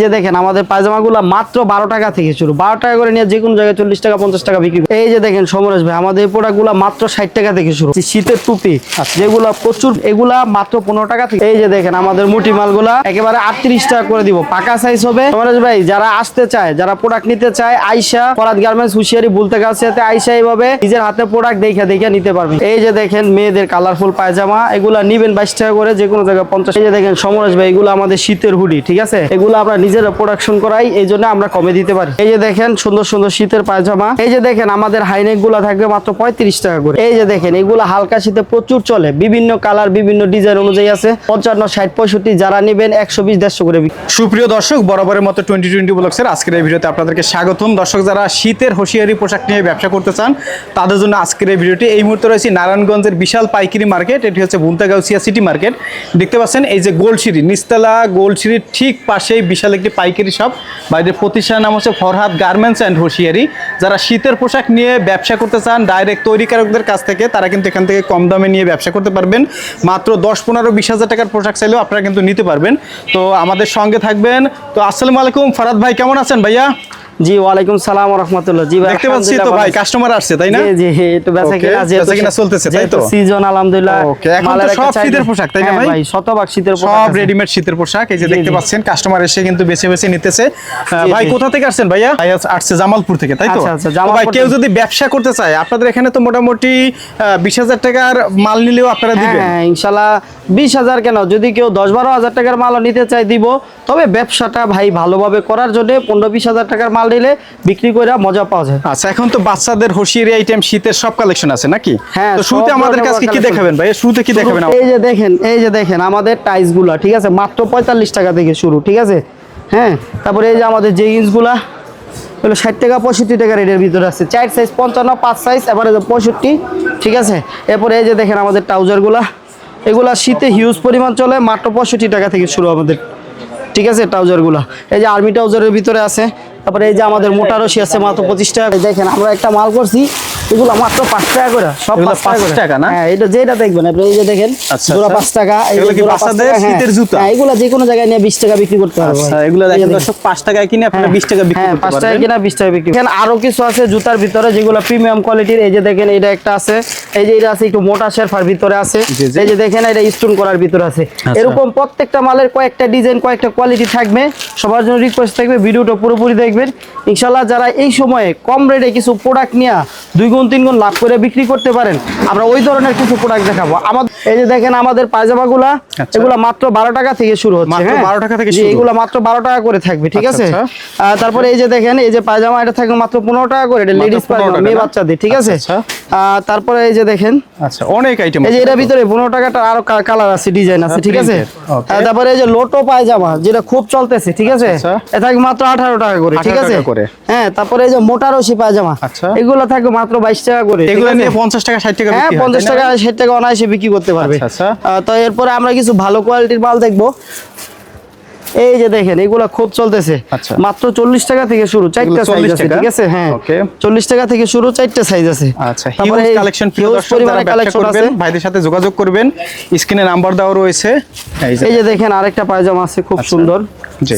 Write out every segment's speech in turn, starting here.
যে দেখেন আমাদের পায়জামাগুলো মাত্র বারো টাকা থেকে শুরু। বারো টাকা করে নিয়ে যে কোনো জায়গায় চল্লিশ টাকা পঞ্চাশ টাকা বিক্রি এই যে দেখেন সমরেশ ভাই আমাদের এই প্রোডাক্টগুলো মাত্র ষাট টাকা থেকে শুরু। শীতের টুপি যেগুলো প্রচুর এগুলা মাত্র পনেরো টাকা থেকে এই যে দেখেন আমাদের মুটি মালগুলা একেবারে আটত্রিশ টাকা করে দিব। পাকা সাইজ হবে। সমরেশ ভাই যারা আসতে চায় যারা প্রোডাক্ট নিতে চায় আইসা ফরাদ গার্মেন্টস হুশিয়ারি বলতে গেছে আইসা এইভাবে নিজের হাতে প্রোডাক্ট দেখে দেখে নিতে পারবে। এই যে দেখেন মেয়েদের কালারফুল পায়জামা এগুলা নিবেন বাইশ টাকা করে যে কোনো জায়গায় পঞ্চাশ এই যে দেখেন সমরেশ ভাই এগুলো আমাদের শীতের হুডি ঠিক আছে? এগুলো আমরা নিজেরা প্রোডাকশন করাই, এই জন্য আমরা কমে দিতে পারি। এই যে দেখেন, সুন্দর সুন্দর শীতের পায়জামা। এই যে দেখেন, আমাদের হাইনেকগুলা থাকবে মাত্র পঁয়ত্রিশ টাকা করে। এই যে দেখেন, এগুলো হালকা শীতে প্রচুর চলে। বিভিন্ন কালার, বিভিন্ন ডিজাইন অনুযায়ী আছে। পঞ্চান্ন, ষাট, পঁয়ষট্টি, যারা নিবেন একশো, বিশ, দেড়শো করে সুপ্রিয় দর্শক, বরাবরের মতো টোয়েন্টি টোয়েন্টি ব্লগসের আজকের এই ভিডিওতে আপনাদেরকে স্বাগতম। দর্শক, যারা শীতের হুঁশিয়ারি পোশাক নিয়ে ব্যবসা করতে চান, তাদের জন্য আজকের এই ভিডিওটি এই মুহূর্তে রয়েছে নারায়ণগঞ্জের বিশাল পাইকারি মার্কেট। এটি হচ্ছে বুনতাগাউসিয়া সিটি মার্কেট। দেখতে পাচ্ছেন, এই যে গোলসিঁড়ি, নিস্তালা গোলসিঁড়ির ঠিক পাশেই বিশাল একটি পাইকারি শপ বাইরের প্রতিষ্ঠানের নাম হচ্ছে ফরহাদ গার্মেন্টস অ্যান্ড হুঁশিয়ারি। যারা শীতের পোশাক নিয়ে ব্যবসা করতে চান ডাইরেক্ট তৈরিকারকদের কাছ থেকে তারা কিন্তু এখান থেকে কম দামে নিয়ে ব্যবসা করতে পারবেন। মাত্র দশ, পনেরো, বিশ হাজার টাকার পোশাক চাইলেও আপনারা কিন্তু নিতে পারবেন। তো আমাদের সঙ্গে থাকবেন। তো আসসালামু আলাইকুম ফরাদ ভাই কেমন আছেন ভাইয়া? জি ওয়ালাইকুম সালাম রহমতুল্লাহ। জি ভাই দেখতে পাচ্ছি তো ভাই কাস্টমার আসছে তাই না? জি জি একটু বেচা কিনা বেচা কিনা চলতেছে, তাই তো? সিজন আলহামদুলিল্লাহ Okay, এখন তো সব শীতের পোশাক, তাই না হ্যাঁ ভাই? শতভাগ শীতের পোশাক সব রেডিমেড শীতের পোশাক এই যে দেখতে পাচ্ছেন কাস্টমার এসে কিন্তু বেছে বেছে নিতেছে। ভাই কোথা থেকে আসছেন ভাইয়া? ভাই আসছে জামালপুর থেকে তাই তো? আচ্ছা, আচ্ছা, ভাই কেউ যদি ব্যবসা করতে চায় আপনাদের এখানে তো মোটামুটি বিশ হাজার টাকার মাল নিলেও আপনারা হ্যাঁ দিবেন। হ্যাঁ, ইনশাল্লাহ বিশ হাজার কেন? যদি কেউ দশ বারো হাজার টাকার মাল নিতে চাই দিব। তবে ব্যবসাটা ভাই ভালোভাবে করার জন্য পনেরো বিশ হাজার টাকার মাল নিলে বিক্রি করে মজা পাওয়া যায়। আচ্ছা এখন তো বাচ্চাদের হোশিয়ারি আইটেম শীতের সব কালেকশন আছে নাকি? হ্যাঁ, তো শুরুতে আমাদের কাছে কি দেখাবেন ভাই? শুরুতে কি দেখাবেন এই যে দেখেন এই যে দেখেন আমাদের টাইসগুলা ঠিক আছে? মাত্র পঁয়তাল্লিশ টাকা থেকে শুরু ঠিক আছে? হ্যাঁ? তারপরে এই যে আমাদের জেগিংসগুলা হলো ষাট টাকা পঁয়ষট্টি টাকা রেটের ভিতরে আছে। চার সাইজ পঞ্চান্ন পাঁচ সাইজ এবারে পঁয়ষট্টি ঠিক আছে? এরপরে এই যে দেখেন আমাদের ট্রাউজারগুলা এগুলা শীতে হিউজ পরিমাণ চলে মাত্র পঁয়ষট্টি টাকা থেকে শুরু আমাদের ঠিক আছে ট্রাউজারগুলা। এই যে আর্মি ট্রাউজারের ভিতরে আছে তারপরে এই যে আমাদের মোটা রশি আছে মাত্র পঁচিশ টাকা দেখেন, আমরা একটা মাল করছি। এগুলো মাত্র টাকা করে সব টাকা না? হ্যাঁ এটা যেটা দেখবেন আপনি এই যে দেখেন আচ্ছা, জোড়া আচ্ছা। টাকা এগুলো কি বাচ্চাদের হ্যাঁ। শীতের জুতা? হ্যাঁ এগুলো যে কোনো জায়গায় নিয়ে বিশ টাকা বিক্রি করতে আচ্ছা এগুলো দেখেন। দর্শক টাকায় কিনে আপনারা বিশ টাকা বিক্রি করতে টাকা কিনা বিক্রি এখানে আরও কিছু আছে জুতার ভিতরে যেগুলো প্রিমিয়াম কোয়ালিটির এই যে দেখেন এটা একটা আছে এই যে এটা আছে একটু মোটা শেরফার ভিতরে আছে। এই যে দেখেন এটা স্টোন করার ভিতরে আছে এরকম প্রত্যেকটা মালের কয়েকটা ডিজাইন কয়েকটা কোয়ালিটি থাকবে সবার জন্য রিকোয়েস্ট থাকবে ভিডিওটা পুরোপুরি দেখবেন ইনশাল্লাহ যারা এই সময়ে কম রেটে কিছু প্রোডাক্ট নিয়ে দুই গুণ তিন গুণ লাভ করে বিক্রি করতে পারেন আমরা ওই ধরনের কিছু প্রোডাক্ট দেখাবো আমাদের এই যে দেখেন আমাদের পায়জামাগুলা আচ্ছা। এগুলো মাত্র বারো টাকা থেকে শুরু হচ্ছে হ্যাঁ 12 টাকা থেকে? এগুলো মাত্র বারো টাকা করে থাকবে ঠিক আচ্ছা, আছে আচ্ছা। তারপরে এই যে দেখেন এই যে পায়জামা এটা থাকবে মাত্র পনেরো টাকা করে এটা লেডিস 15 পায়জামা মেয়ে বাচ্চাদের ঠিক আছে তারপরে এই যে দেখেন আচ্ছা অনেক আইটেম এই যে এটার ভিতরে পনেরো টাকাটা আরও কালার আছে ডিজাইন আছে ঠিক আছে Printed, okay. আহ, তারপরে এই যে লোটো পায়জামা যেটা খুব চলতেছে ঠিক আছে। এটা মাত্র আঠারো টাকা করে ঠিক আছে হ্যাঁ তারপরে এই যে মোটা রশি পায়জামা। এগুলো থাকবে মাত্র বাইশ টাকা করে এগুলো নিয়ে পঞ্চাশ টাকা ষাট টাকা হ্যাঁ পঞ্চাশ টাকা ষাট টাকা অনায়াসে বিক্রি করতে পারবে। আচ্ছা, আচ্ছা। তো এরপরে আমরা কিছু ভালো কোয়ালিটির মাল দেখব। এই যে দেখেন এগুলা খুব চলতেছে। আচ্ছা। মাত্র চল্লিশ টাকা থেকে শুরু চারটা সাইজ আছে ঠিক আছে? হ্যাঁ। চল্লিশ টাকা থেকে শুরু চারটা সাইজ আছে। আচ্ছা কালেকশন কালেকশন ভাইদের সাথে যোগাযোগ করবেন। স্ক্রিনে নাম্বার দেওয়া রয়েছে। এই যে দেখেন। আরেকটা পায়জামা আছে খুব। সুন্দর।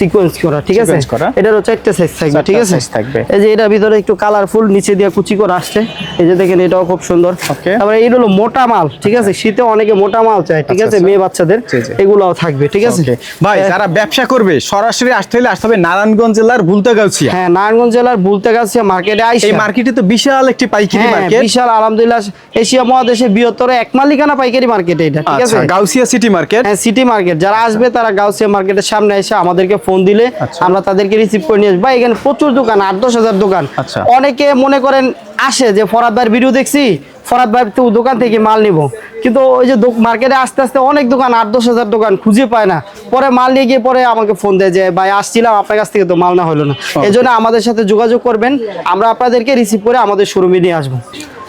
সিকোয়েন্স করা ঠিক আছে। এটারও সাইজ থাকবে ঠিক আছে? থাকবে। এই যে এটার ভিতরে একটু কালারফুল নিচে দিয়ে কুচি করে আসছে। এই যে দেখেন এটাও খুব সুন্দর। তারপরে হলো মোটা মাল ঠিক আছে? শীতে অনেকে মোটা মাল চায় ঠিক আচ্ছা, আছে? আচ্ছা। মেয়ে বাচ্চাদের। এগুলাও থাকবে ঠিক আছে? ভাই যারা ব্যবসা করবে সরাসরি আসতে হলে আসতে হবে নারায়ণগঞ্জ জেলার বুলতাগাউছিয়া হ্যাঁ নারায়ণগঞ্জ জেলার বুলতেগাছিয়া মার্কেটে এই মার্কেটে তো বিশাল একটি পাইকারি হ্যাঁ মার্কেট। বিশাল আলহামদুলিল্লাহ এশিয়া মহাদেশে বৃহত্তর এক মালিকানা পাইকারি মার্কেট এটা ঠিক আছে? আচ্ছা গাউসিয়া সিটি মার্কেট হ্যাঁ সিটি মার্কেট যারা আসবে তারা গাউসিয়া মার্কেটের সামনে এসে আমাদেরকে ফোন দিলে আচ্ছা। আমরা তাদেরকে রিসিভ করে নিয়ে আসব। ভাই এখানে প্রচুর দোকান আট দশ হাজার দোকান। আচ্ছা। অনেকে মনে করেন আসে যে ফরাদ ভাইয়ের ভিডিও দেখছি ফরাদ ভাই তো দোকান থেকে মাল নিব। কিন্তু ওই যে মার্কেটে আস্তে আস্তে অনেক দোকান আট দশ হাজার দোকান খুঁজে পায় না। পরে মাল নিয়ে গিয়ে পরে আমাকে ফোন দেয় যে ভাই আসছিলাম আপনার কাছ থেকে তো মাল না হলো না। এই জন্য আমাদের সাথে যোগাযোগ করবেন আমরা আপনাদেরকে রিসিভ করে আমাদের শোরুমে নিয়ে আসব।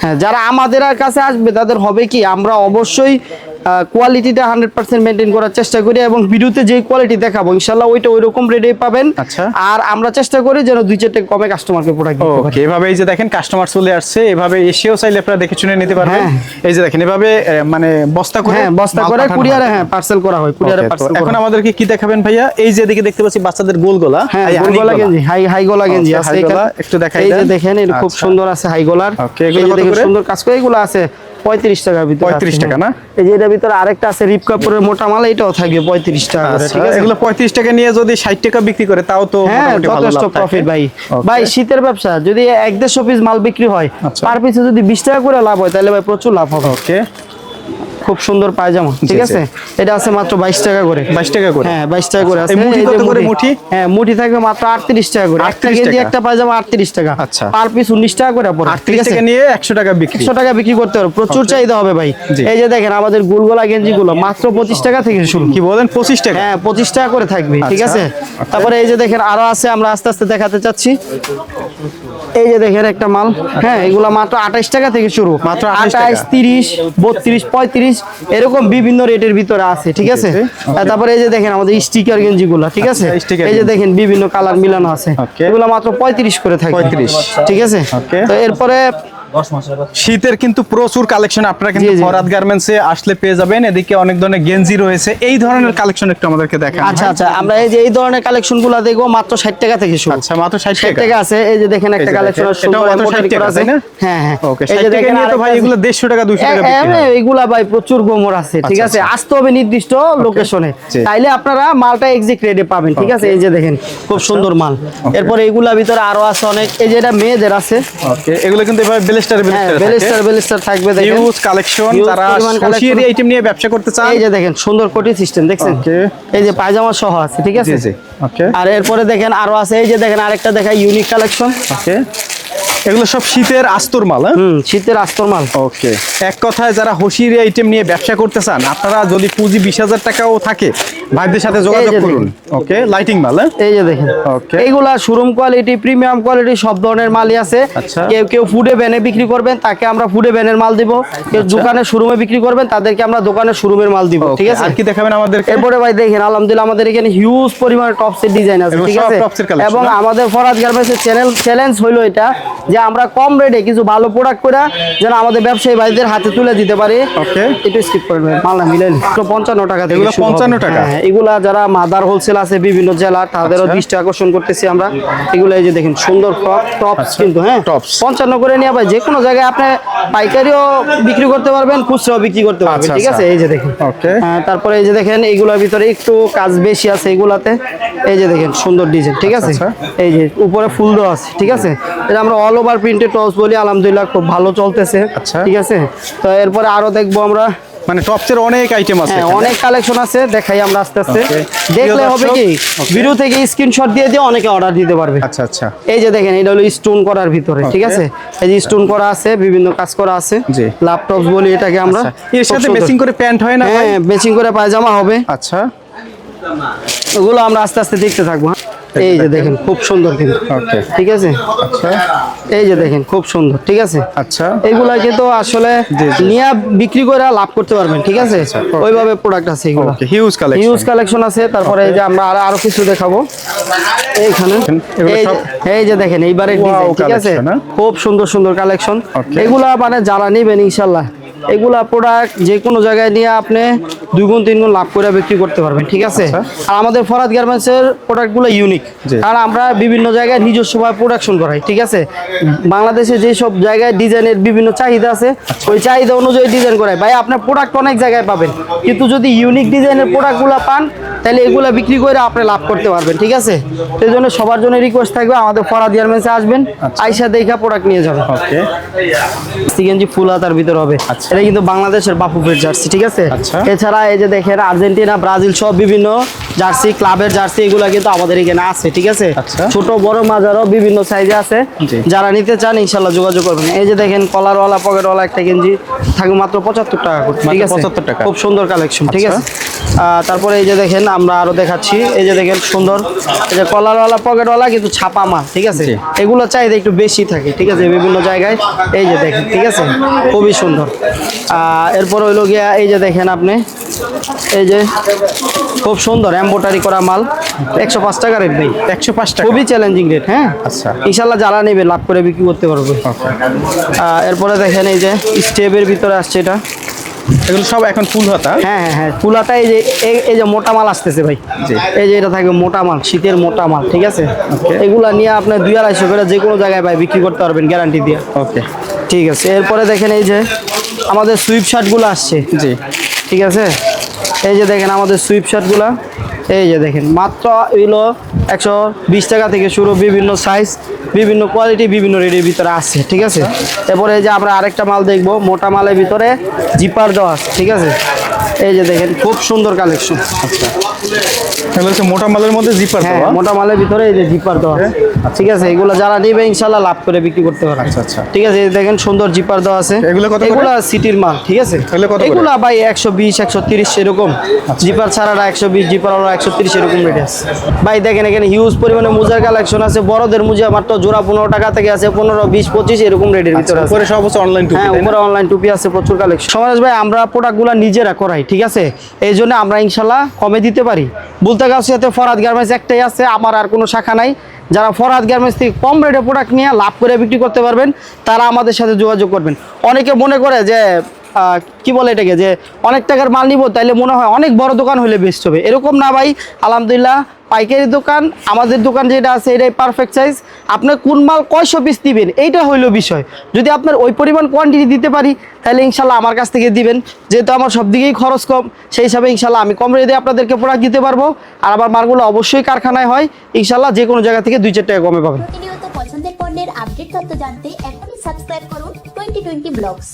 হ্যাঁ যারা আমাদের আর কাছে আসবে তাদের হবে কি আমরা অবশ্যই কোয়ালিটিটা হান্ড্রেড পার্সেন্ট মেনটেন করার চেষ্টা করি এবং ভিডিওতে যে কোয়ালিটি দেখাবো ইনশাল্লাহ ওইটা ওই রকম রেটে পাবেন আচ্ছা। আর আমরা চেষ্টা করি যেন দুই চারটে কমে কাস্টমারকে প্রোডাক্ট ওকে এভাবে এই যে দেখেন কাস্টমার চলে আসছে এভাবে এসেও চাইলে আপনারা দেখে শুনে নিতে পারবেন হ্যাঁ। এই যে দেখেন এভাবে মানে বস্তা করে হ্যাঁ বস্তা করে কুরিয়ারে হ্যাঁ পার্সেল করা হয় কুরিয়ারে পার্সেল এখন আমাদেরকে কি দেখাবেন ভাইয়া এই যে দিকে দেখতে পাচ্ছি বাচ্চাদের গোল গোলা হ্যাঁ হানি গোলা গেঞ্জি হাই হাই গলা গেঞ্জি Okay, আছে। একটু দেখাই এই যে। দেখেন এটা খুব আচ্ছা। সুন্দর আছে হাই গলার এই এগুলো? সুন্দর কাজ করে এগুলো আছে পঁয়ত্রিশ টাকার ভিতরে পঁয়ত্রিশ টাকা হ্যাঁ। না? এই যে এটার ভিতরে আরেকটা আছে রিপ কাপড়ের মোটা মাল এটাও থাকবে পঁয়ত্রিশ টাকা আচ্ছা, ঠিক আছে? এগুলো পঁয়ত্রিশ টাকা নিয়ে যদি ষাট টাকা বিক্রি করে তাও তো হ্যাঁ যথেষ্ট প্রফিট ভাই। ভাই শীতের ব্যবসা যদি এক দেড়শো পিস মাল বিক্রি হয় তার পার পিসে যদি বিশ টাকা করে লাভ হয় তাহলে ভাই প্রচুর লাভ হবে। ওকে খুব সুন্দর পায়জামা ঠিক। আছে? এটা আছে মাত্র বাইশ টাকা করে। বাইশ টাকা করে? হ্যাঁ বাইশ টাকা করে আছে। মুঠি কত করে মুঠি? হ্যাঁ মুঠি থাকবে মাত্র আটত্রিশ টাকা করে। 38 কেজি একটা পায়জামা আটত্রিশ টাকা। আচ্ছা। পার পিস উনিশ টাকা করে পড়ে ঠিক টাকা নিয়ে একশো টাকা বিক্রি। একশো টাকা বিক্রি করতে পারো প্রচুর চাহিদা হবে ভাই। এই যে দেখেন আমাদের গুলগোলা গেঞ্জি গুলো মাত্র পঁচিশ টাকা থেকে শুরু। কি বলেন? পঁচিশ টাকা? হ্যাঁ পঁচিশ টাকা করে থাকবে ঠিক আচ্ছা। আছে? তারপরে এই যে দেখেন আরও আছে আমরা আস্তে আস্তে দেখাতে চাচ্ছি। এই যে দেখেন একটা মাল। হ্যাঁ এগুলো মাত্র আঠাইশ টাকা থেকে শুরু। মাত্র 28 টাকা। আঠাইশ তিরিশ বত্রিশ পঁয়ত্রিশ এরকম বিভিন্ন রেটের ভিতরে আছে ঠিক আছে? আছে, তারপরে এই যে দেখেন আমাদের স্টিকার গেঞ্জি গুলো ঠিক আছে? আচ্ছা, এই যে দেখেন বিভিন্ন কালার মিলানো আছে. এগুলো মাত্র পঁয়ত্রিশ করে থাকে। 35 ঠিক আছে? তো এরপরে শীতের কিন্তু প্রচুর কালেকশন আপনারা কিন্তু। ফরাদ গার্মেন্টসে আসলে পেয়ে যাবেন। এদিকে অনেক ধরনের গেঞ্জি রয়েছে। এই ধরনের কালেকশন একটু আমাদেরকে দেখান। আচ্ছা আচ্ছা আমরা এই যে এই ধরনের কালেকশনগুলো দেখব মাত্র ষাট টাকা থেকে শুরু। আচ্ছা মাত্র ষাট ষাট টাকা। টাকা আছে। এই যে দেখেন একটা কালেকশন মাত্র 60 টাকা, না? হ্যাঁ হ্যাঁ। ওকে এই ষাট যে টাকা নিয়ে তো ভাই এগুলো দেড়শো টাকা দুশো টাকা এ- বিক্রি এগুলা ভাই প্রচুর গোমর আছে ঠিক আচ্ছা, আছে আচ্ছা। আসতে হবে নির্দিষ্ট লোকেশনে। তাইলে আপনারা মালটা এক্সিট রেটে পাবেন ঠিক আছে? এই যে দেখেন খুব আচ্ছা। সুন্দর মাল। এরপর এইগুলা ভিতরে আরও আছে অনেক। এই যে এটা মেয়েদের আছে। ওকে এগুলো কিন্তু এভাবে হ্যাঁ থাকবে দেখেন। হিউজ কালেকশন যারা আইটেম নিয়ে ব্যবসা করতে চান এই যে দেখেন সুন্দর কোটি সিস্টেম দেখছেন? এই যে পায়জামা সহ আছে ঠিক আছে? ওকে আর এরপরে দেখেন আরও আছে এই যে দেখেন আরেকটা দেখা ইউনিক কালেকশন ওকে এগুলো সব শীতের আস্তর মাল হ্যাঁ? হুম শীতের আস্তর মাল। ওকে। এক কথায় যারা হোশিয়ারি আইটেম নিয়ে ব্যবসা করতে চান আপনারা যদি পুঁজি বিশ হাজার টাকাও থাকে ভাইদের সাথে যোগাযোগ করুন। ওকে লাইটিং মাল হ্যাঁ? এই যে দেখেন। Okay. এইগুলা শোরুম কোয়ালিটি প্রিমিয়াম কোয়ালিটি সব ধরনের মালই আছে। আচ্ছা। কেউ কেউ ফুডে ভ্যানে বিক্রি করবেন তাকে আমরা ফুডে ভ্যানের মাল দিব। কেউ দোকানে শোরুমে বিক্রি করবেন তাদেরকে আমরা দোকানে শোরুমের মাল দিব ঠিক আছে? আর কি দেখাবেন আমাদেরকে? এরপরে ভাই দেখেন আলহামদুলিল্লাহ আমাদের এখানে হিউজ পরিমাণে টপসের ডিজাইন আছে ঠিক আছে? এবং আমাদের ফরাজ গার্মেন্টসের চ্যানেল চ্যালেঞ্জ হইল এটা। যে আমরা কম রেটে কিছু ভালো প্রোডাক্ট করে যেন আমাদের ব্যবসায়ী ভাইদের হাতে তুলে দিতে পারি Okay. একটু স্কিপ করবেন মাল মিলেন পঞ্চান্ন টাকা এগুলো। 55 টাকা? হ্যাঁ, এগুলা যারা মাদার হোলসেল আছে বিভিন্ন জেলা তাদেরও আচ্ছা। দৃষ্টি আকর্ষণ করতেছি আমরা এগুলো এই যে দেখেন সুন্দর ফ্রক টপস কিন্তু হ্যাঁ tops। পঞ্চান্ন করে নিয়ে ভাই যে কোনো জায়গায় আপনি পাইকারিও বিক্রি করতে পারবেন খুচরাও বিক্রি করতে পারবেন আচ্ছা, ঠিক আছে আচ্ছা। এই যে দেখেন ওকে হ্যাঁ, তারপরে এই যে দেখেন এইগুলোর ভিতরে একটু কাজ বেশি আছে এগুলাতে এই যে দেখেন সুন্দর ডিজাইন ঠিক আছে আচ্ছা। এই যে উপরে ফুল দেওয়া আছে ঠিক আছে এটা আমরা অল ওভার প্রিন্টেড টপস বলি আলহামদুলিল্লাহ খুব ভালো চলতেছে। আচ্ছা। ঠিক আছে? তো এরপরে আরও দেখব আমরা। মানে টপসের অনেক আইটেম আছে হ্যাঁ অনেক কালেকশন আছে দেখাই আমরা আস্তে আস্তে। দেখলে হবে কি? ভিডিও থেকে স্ক্রিনশট দিয়ে দিয়ে অনেকে অর্ডার দিতে পারবে। আচ্ছা আচ্ছা। এই যে দেখেন এটা হলো স্টোন করার ভিতরে ঠিক আছে? এই যে স্টোন করা আছে বিভিন্ন কাজ করা আছে। ল্যাপটপস বলি এটাকে আমরা। আচ্ছা, এর সাথে। ম্যাচিং করে প্যান্ট হয় না হ্যাঁ ম্যাচিং করে পায়জামা হবে। আচ্ছা। ওগুলো আমরা আস্তে আস্তে দেখতে থাকব হ্যাঁ? এই যে দেখেন খুব সুন্দর কিন্তু। ওকে। ঠিক আছে? আচ্ছা। এই যে দেখেন খুব সুন্দর ঠিক আছে? আচ্ছা। এইগুলা কিন্তু আসলে। নিয়ে বিক্রি করে লাভ করতে পারবেন ঠিক আছে? ওইভাবে প্রোডাক্ট আছে এগুলো। হিউজ কালেকশন হিউজ কালেকশন আছে তারপরে এই যে আমরা আরও আরও কিছু দেখাবো। এইখানে। এই যে- এই যে দেখেন এইবারে ডিজাইন ঠিক আছে? হ্যাঁ? খুব সুন্দর সুন্দর কালেকশন এগুলা মানে যারা নেবেন ইনশাল্লাহ। এগুলা প্রোডাক্ট যে কোনো জায়গায় নিয়ে আপনি দুই গুণ তিন গুণ লাভ করে বিক্রি করতে পারবেন ঠিক আছে? আচ্ছা। আর আমাদের ফরাদ গার্মেন্টস এর প্রোডাক্টগুলো ইউনিক আর আমরা বিভিন্ন জায়গায় নিজস্বভাবে প্রোডাকশন করাই ঠিক আছে? বাংলাদেশে যে সব জায়গায় ডিজাইনের বিভিন্ন চাহিদা আছে ওই চাহিদা অনুযায়ী ডিজাইন করাই। ভাই আপনার প্রোডাক্ট অনেক জায়গায় পাবেন। কিন্তু যদি ইউনিক ডিজাইনের প্রোডাক্টগুলো পান তাহলে এগুলা বিক্রি করে আপনি লাভ করতে পারবেন ঠিক আছে? সেই জন্য সবার জন্য রিকোয়েস্ট থাকবে আমাদের ফরাদ গার্মেন্টসে আসবেন আইসা দেখা প্রোডাক্ট নিয়ে যাবেন ওকে। সিগেঞ্জি ফুল হাতার ভিতর হবে। আচ্ছা। এটা কিন্তু বাংলাদেশের বাফুফের জার্সি ঠিক আছে? আচ্ছা। এছাড়া এই যে দেখেন আর্জেন্টিনা ব্রাজিল সব বিভিন্ন জার্সি ক্লাবের জার্সি এগুলো কিন্তু আমাদের এখানে আছে ঠিক আছে? আচ্ছা। ছোট বড় মাঝারও বিভিন্ন সাইজে আছে। যারা নিতে চান ইনশাল্লাহ যোগাযোগ করবেন। এই যে দেখেন কলারওয়ালা পকেটওয়ালা একটা গেঞ্জি থাকবে মাত্র পঁচাত্তর টাকা করে ঠিক আছে? 75 টাকা। খুব সুন্দর কালেকশন ঠিক আছে? আচ্ছা। তারপরে এই যে দেখেন আমরা আরও দেখাচ্ছি। এই যে দেখেন সুন্দর। এই যে কলারওয়ালা পকেটওয়ালা কিন্তু ছাপা মাল ঠিক আছে? এগুলো চাহিদা একটু বেশি থাকে ঠিক আছে? বিভিন্ন জায়গায়। এই যে দেখেন ঠিক আছে? খুবই সুন্দর। এরপর হইল গিয়া এই যে দেখেন আপনি এই যে খুব সুন্দর এম্বোটারি করা মাল। একশো পাঁচ টাকা রেট নেই একশো পাঁচ টাকা। খুবই চ্যালেঞ্জিং রেট হ্যাঁ? আচ্ছা। ইনশাল্লাহ যারা নেবে লাভ করে বিক্রি করতে পারবে। এরপরে দেখেন এই যে স্টেপের ভিতরে আসছে এটা। এগুলো সব এখন ফুল হাতা? হ্যাঁ হ্যাঁ হ্যাঁ। ফুল হাতা এই যে এই- যে মোটা মাল আসতেছে ভাই। এই যে এটা থাকবে মোটা মাল শীতের মোটা মাল ঠিক আছে? এগুলা নিয়ে আপনি দুই আড়াইশো করে যে কোনো জায়গায় ভাই বিক্রি করতে পারবেন গ্যারান্টি দিয়ে। ওকে ঠিক আছে। এরপরে দেখেন এই যে আমাদের সুইপ শার্টগুলো আসছে। জি। ঠিক আছে? এই যে দেখেন আমাদের সুইপ শার্টগুলো এই যে দেখেন, মাত্র এগুলো একশো বিশ টাকা থেকে শুরু বিভিন্ন সাইজ বিভিন্ন কোয়ালিটি বিভিন্ন রেডির ভিতরে আসছে ঠিক আছে? এরপরে এই যে আমরা আরেকটা মাল দেখব, মোটা মালের ভিতরে জিপার দেওয়া ঠিক আছে? এই যে দেখেন, খুব সুন্দর কালেকশন এগুলো হচ্ছে মোটা মালের মধ্যে জিপার হ্যাঁ মোটা মালের ভিতরে এই যে জিপার দেওয়া। ঠিক আছে এগুলো যারা নেবে লাভ করে বিক্রি করতে আচ্ছা, আচ্ছা। ঠিক আছে এই দেখেন সুন্দর জিপার দেওয়া আছে। এগুলো কত এগুলো সিটির মাল ঠিক আছে? এগুলো? আচ্ছা। ভাই এরকম। জিপার ছাড়াটা জিপার হলো এরকম রেট আছে। ভাই দেখেন এখানে হিউজ পরিমাণে মুজার কালেকশন আছে। বড়দের মুজা মাত্র জোড়া পনেরো টাকা থেকে আছে পনেরো বিশ পঁচিশ এরকম রেটের ভিতরে আছে। উপরে সব হচ্ছে অনলাইন টুপি হ্যাঁ উপরে অনলাইন টুপি আছে প্রচুর কালেকশন সমাজ ভাই আমরা প্রোডাক্টগুলো নিজেরা করাই ঠিক আছে? এই জন্য আমরা ইনশাল্লাহ কমে দিতে পারি। বলতে গাছিয়াতে ফরাদ গার্মেন্টস একটাই আছে, আমার আর কোনো শাখা নাই। যারা ফরাদ গার্মেন্টস থেকে কম রেটে প্রোডাক্ট নিয়ে লাভ করে বিক্রি করতে পারবেন, তারা আমাদের সাথে যোগাযোগ করবেন। অনেকে মনে করে যে কি বলে এটাকে, যে অনেক টাকার মাল নিব, তাইলে মনে হয় অনেক বড় দোকান হলে বেস্ট হবে। এরকম না ভাই, আলহামদুলিল্লাহ, পাইকারি দোকান, আমাদের দোকান যেটা আছে, এটাই পারফেক্ট সাইজ আপনার কোন মাল কয়শো পিস দিবেন, এইটা হইল বিষয়। যদি আপনার ওই পরিমাণ কোয়ান্টিটি দিতে পারি তাহলে ইনশাল্লাহ আমার কাছ থেকে দিবেন। যেহেতু আমার সব দিকেই খরচ কম, সেই হিসাবে ইনশাল্লাহ আমি কম রেটে আপনাদেরকে প্রোডাক্ট দিতে পারব। আর আমার মালগুলো অবশ্যই কারখানায় হয়, ইনশাল্লাহ যে কোনো জায়গা থেকে দুই চার টাকা কমে পাবেন। পছন্দের পণ্যের আপডেট তথ্য জানতে এখনই সাবস্ক্রাইব করুন টোয়েন্টি টোয়েন্টি ব্লগস।